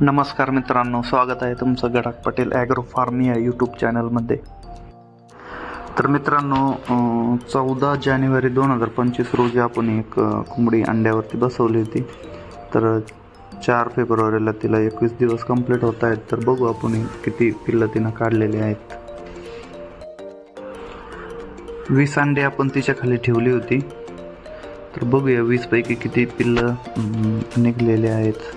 नमस्कार मित्रांनो स्वागत आहे तुमचं गडाख पटेल ॲग्रो फार्म या यूट्यूब चॅनलमध्ये. तर मित्रांनो चौदा जानेवारी दोन हजार पंचवीस रोजी आपण एक कोंबडी अंड्यावरती बसवली होती. तर चार फेब्रुवारीला तिला एकवीस दिवस कंप्लीट होत आहेत. तर बघू आपण किती पिल्लं तिनं काढलेली आहेत. वीस अंडे आपण तिच्या खाली ठेवली होती. तर बघूया वीसपैकी किती पिल्लं निघलेले आहेत.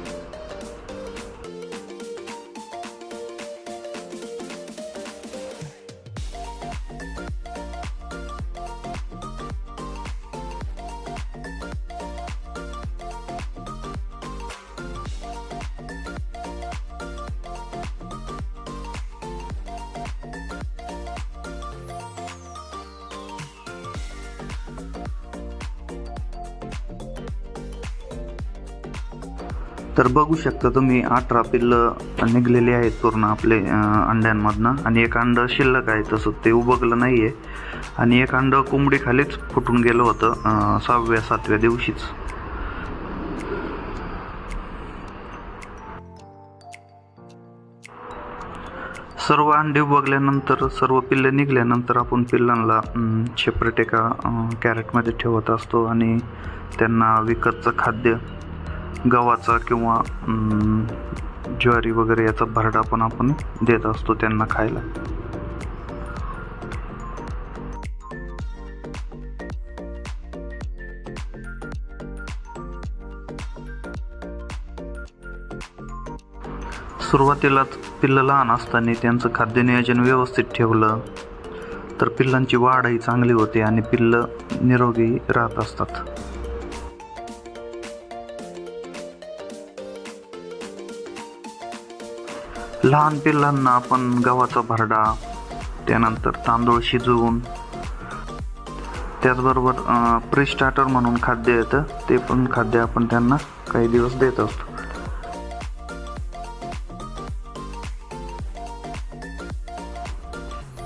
तर बघू शकता तुम्ही अठरा पिल्लं निघलेले आहेत पूर्ण आपले अंड्यांमधनं. आणि एक अंड शिल्लक आहे तसं ते उबगलं नाही आहे आणि एक अंड कोंबडीखालीच फुटून गेलं होतं सहाव्या सातव्या दिवशीच. सर्व अंडे उबगल्यानंतर सर्व पिल्ले निघाल्यानंतर आपण पिल्लांना सेपरेट एका कॅरेटमध्ये ठेवत असतो आणि त्यांना विकतचं खाद्य गव्हाचा किंवा ज्वारी वगैरे याचा भरडा पण आपण देत असतो त्यांना खायला. सुरुवातीलाच पिल्लं लहान असताना त्यांचं खाद्य नियोजन व्यवस्थित ठेवलं तर पिल्लांची वाढही चांगली होते आणि पिल्लं निरोगी राहत असतात. लहान पिल्लांना आपण गव्हाचा भरडा त्यानंतर तांदूळ शिजवून त्याचबरोबर प्री स्टार्टर म्हणून खाद्य येतं ते पण खाद्य आपण त्यांना काही दिवस देत असतो.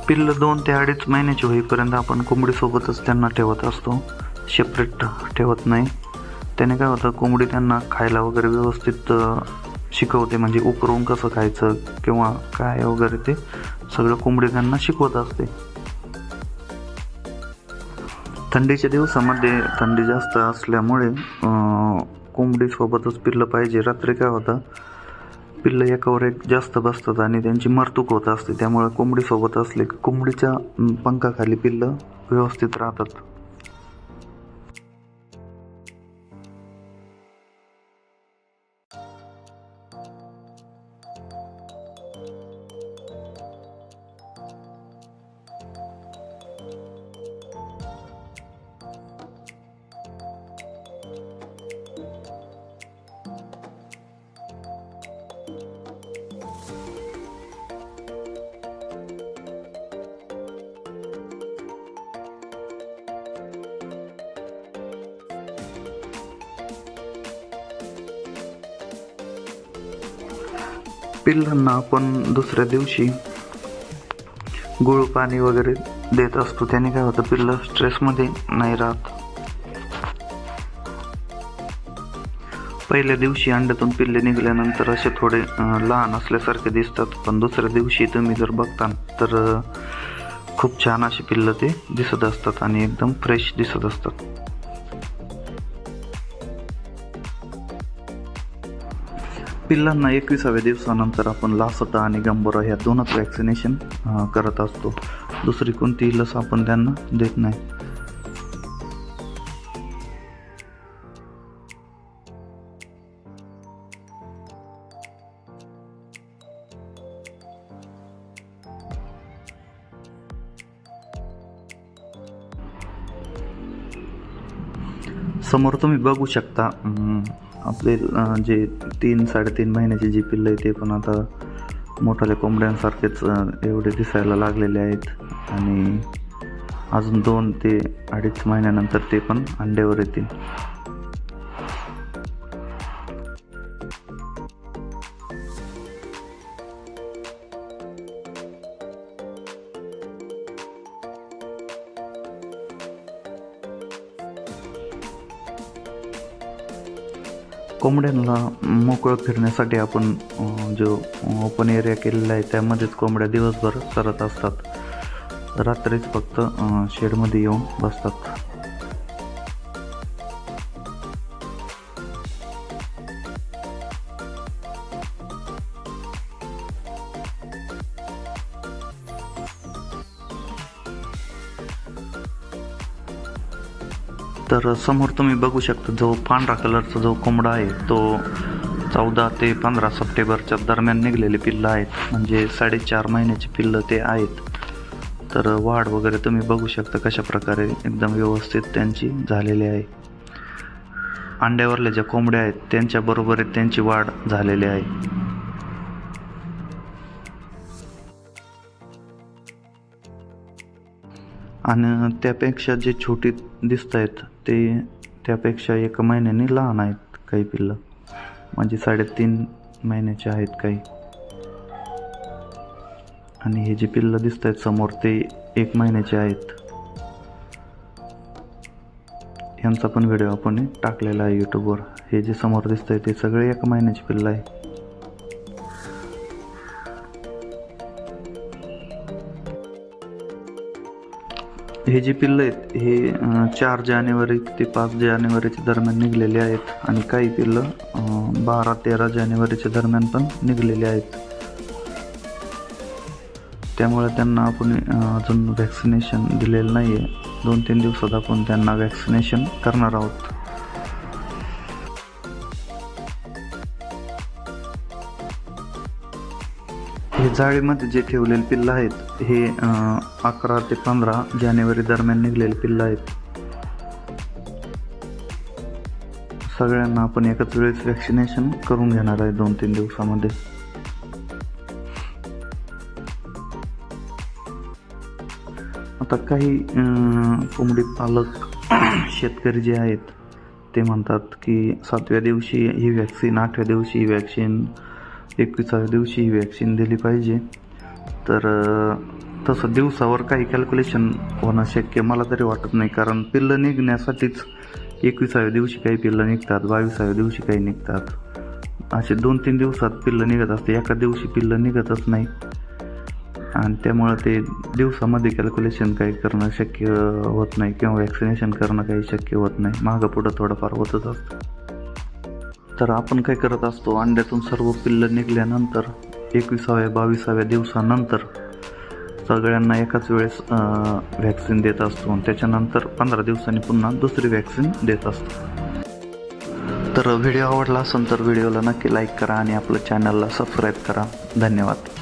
पिल्लं दोन ते अडीच महिन्याची होईपर्यंत आपण कोंबडीसोबतच त्यांना ठेवत असतो. सेपरेट ठेवत नाही. त्याने काय होतं कोंबडी त्यांना खायला वगैरे व्यवस्थित शिकवते म्हणजे उकरवून कसं खायचं किंवा काय वगैरे ते सगळं कोंबडी शिकवत असते. थंडीच्या दिवसामध्ये थंडी जास्त असल्यामुळे कोंबडीसोबतच पिल्लं पाहिजे. रात्री काय होतं पिल्लं एकावर एक जास्त बसतात आणि त्यांची मरतूक होत असते. त्यामुळे कोंबडीसोबत असले की कोंबडीच्या पंखाखाली पिल्लं व्यवस्थित राहतात. पिल्लांना आपण दुसऱ्या दिवशी गुळ पाणी वगैरे देत असतो. त्याने काय होतं? पिल्लं स्ट्रेसमध्ये नाही राहत. पहिल्या दिवशी अंड्यातून पिल्ले निघाल्यानंतर असे थोडे लहान असल्यासारखे दिसतात. पण दुसऱ्या दिवशी तुम्ही जर बघता तर खूप छान अशी पिल्लं ते दिसत असतात आणि एकदम फ्रेश दिसत असतात. पिल्लांना एकविसाव्या दिवसानंतर आपण लासोटा आणि गंबोरा ह्या दोनच वॅक्सिनेशन करत असतो. दुसरी कोणतीही लस आपण त्यांना देत नाही? समोर तुम्ही बघू शकता आपले जे तीन साडेतीन महिन्याची जी पिल्लं आहे ते पण आता मोठाल्या कोंबड्यांसारखेच एवढे दिसायला लागलेले आहेत. आणि अजून दोन ते अडीच महिन्यानंतर ते पण अंड्यावर येतील. कोंबड्यांना मोकळं फिरण्यासाठी आपण जो ओपन एरिया केलेला आहे त्यामध्येच कोंबड्या दिवसभर चरत असतात. रात्रीच फक्त शेडमध्ये येऊन बसतात. तर समोर तुम्ही बघू शकता जो पांढरा कलरचा जो कोंबडा आहे तो चौदा ते पंधरा सप्टेंबरच्या दरम्यान निघलेले पिल्लं आहेत. म्हणजे साडेचार महिन्याची पिल्लं ते आहेत. तर वाढ वगैरे तुम्ही बघू शकता कशा प्रकारे एकदम व्यवस्थित त्यांची झालेली आहे. अंड्यावरल्या ज्या कोंबड्या आहेत त्यांच्याबरोबर त्यांची वाढ झालेली आहे. आणि त्यापेक्षा जे छोटी दिसत आहेत ते त्यापेक्षा एका महिन्याने लहान आहेत काही पिल्लं. म्हणजे साडेतीन महिन्याचे आहेत काही. आणि हे जे पिल्लं दिसत आहेत समोर ते एक महिन्याचे आहेत. यांचा पण व्हिडिओ आपण टाकलेला आहे यूट्यूबवर हे जे समोर दिसत आहे ते सगळे एका महिन्याचे पिल्लं आहे. हे जे पिल्लं आहेत हे चार जानेवारी ते पाच जानेवारीच्या दरम्यान निघलेले आहेत आणि काही पिल्लं बारा तेरा जानेवारीच्या दरम्यान पण निघलेले आहेत. त्यामुळे त्यांना आपण अजून व्हॅक्सिनेशन दिलेलं नाही आहे दोन तीन दिवसात आपण त्यांना वॅक्सिनेशन करणार आहोत. हे जाळीमध्ये जे ठेवलेले पिल्लं आहेत हे अकरा ते पंधरा जानेवारी दरम्यान निघलेले पिल्लं आहेत. सगळ्यांना आपण एकाच वेळेस वॅक्सिनेशन करून घेणार आहे दोन तीन दिवसामध्ये. आता काही कोंबडी पालक शेतकरी जे आहेत ते म्हणतात की सातव्या दिवशी ही वॅक्सिन आठव्या दिवशी ही वॅक्सिन एकविसाव्या दिवशी ही वॅक्सिन दिली पाहिजे. तर तसं दिवसावर काही कॅल्क्युलेशन होणं शक्य मला तरी वाटत नाही. कारण पिल्लं निघण्यासाठीच एकविसाव्या दिवशी काही पिल्लं निघतात बावीसाव्या दिवशी काही निघतात. असे दोन तीन दिवसात पिल्लं निघत असते. एका दिवशी पिल्लं निघतच नाही. आणि त्यामुळं ते दिवसामध्ये कॅल्क्युलेशन काही करणं शक्य होत नाही किंवा वॅक्सिनेशन करणं काही शक्य होत नाही. मागं पुढं थोडंफार होतच असतं. तर आपण काय करत असतो अंड्यातून सर्व पिल्लं निघाल्यानंतर एकविसाव्या बावीसाव्या दिवसानंतर सगळ्यांना एकाच वेळेस व्हॅक्सिन देत असतो. आणि त्याच्यानंतर पंधरा दिवसांनी पुन्हा दुसरी व्हॅक्सिन देत असतो. तर व्हिडिओ आवडला असेल तर व्हिडिओला नक्की लाईक करा आणि आपलं चॅनलला सबस्क्राईब करा. धन्यवाद.